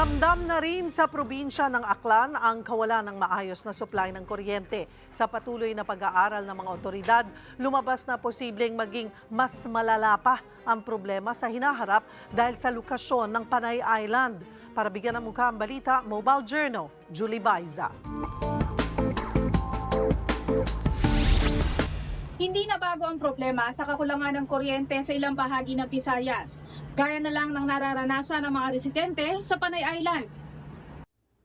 Ramdam na rin sa probinsya ng Aklan ang kawalan ng maayos na supply ng kuryente. Sa patuloy na pag-aaral ng mga otoridad, lumabas na posibleng maging mas malala pa ang problema sa hinaharap dahil sa lokasyon ng Panay Island. Para bigyan ng mukha ang balita, Mobile Journal, Julie Baiza. Hindi na bago ang problema sa kakulangan ng kuryente sa ilang bahagi ng Visayas. Gaya na lang ng nararanasan ng mga residente sa Panay Island.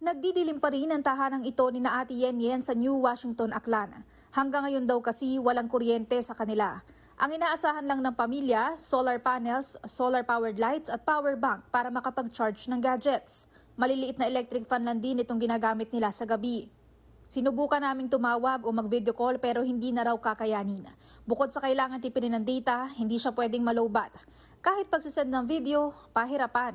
Nagdidilim pa rin ang tahanang ito ni na Ate Yen Yen sa New Washington, Aklan. Hanggang ngayon daw kasi walang kuryente sa kanila. Ang inaasahan lang ng pamilya, solar panels, solar-powered lights at power bank para makapag-charge ng gadgets. Maliliit na electric fan lang din itong ginagamit nila sa gabi. Sinubukan naming tumawag o mag-video call pero hindi na raw kakayanin. Bukod sa kailangan tipinin ng data, hindi siya pwedeng malowbat. Kahit pagsisend ng video, pahirapan.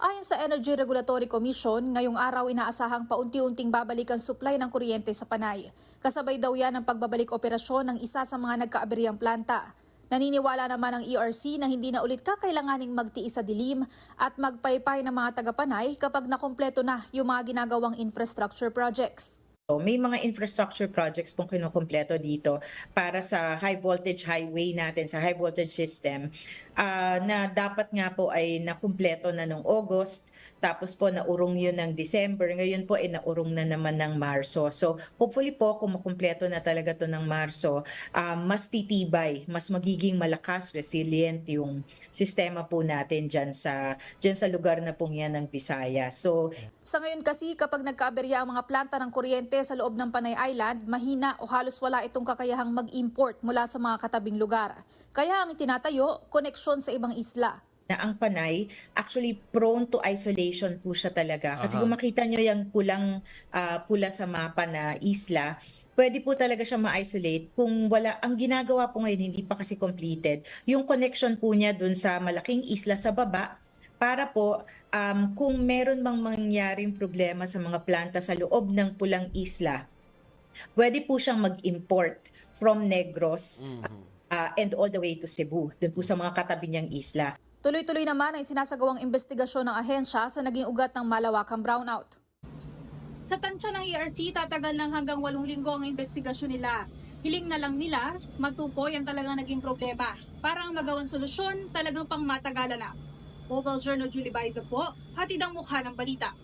Ayon sa Energy Regulatory Commission, ngayong araw inaasahang paunti-unting babalik ang supply ng kuryente sa Panay. Kasabay daw yan ang pagbabalik operasyon ng isa sa mga nagkaaberiyang planta. Naniniwala naman ang ERC na hindi na ulit kakailanganing magtiis sa dilim at magpaypay ng mga taga-Panay kapag nakompleto na yung mga ginagawang infrastructure projects. May mga infrastructure projects pong kinukumpleto dito para sa high voltage highway natin, sa high voltage system, ah, na dapat nga po ay nakumpleto na noong August, tapos po naurong yun ng December, ngayon po ay naurong na naman ng Marso. So hopefully po kung makumpleto na talaga to ng Marso, ah, mas titibay, mas magiging malakas, resilient yung sistema po natin dyan sa, dyan sa lugar na pong yan ng Visayas. So Sa ngayon kasi kapag nagkaaberya ang mga planta ng kuryente sa loob ng Panay Island, mahina o halos wala itong kakayahang mag-import mula sa mga katabing lugar. Kaya ang itinatayo, koneksyon sa ibang isla. na ang panay actually prone to isolation po siya talaga. Kasi Aha. kung makita nyo yung pulang ah, pula sa mapa na isla, pwede po talaga siya ma-isolate kung wala, ang ginagawa po ngayon hindi pa kasi completed, yung connection po niya dun sa malaking isla sa baba, para po um, kung meron mang mangyaring problema sa mga planta sa loob ng pulang isla, pwede po siyang mag-import from Negros ah, and all the way to Cebu, dun po sa mga katabi niyang isla. Tuloy-tuloy naman ang sinasagawang investigasyon ng ahensya sa naging ugat ng malawakang brownout. Sa tansya ng ERC, tatagal ng hanggang walong linggo ang investigasyon nila. Hiling na lang nila, matukoy ang talagang naging problema. Para ang magawang solusyon, talagang pang matagalan na. Mobile Journal Julie Baiza po, hatid ang mukha ng balita.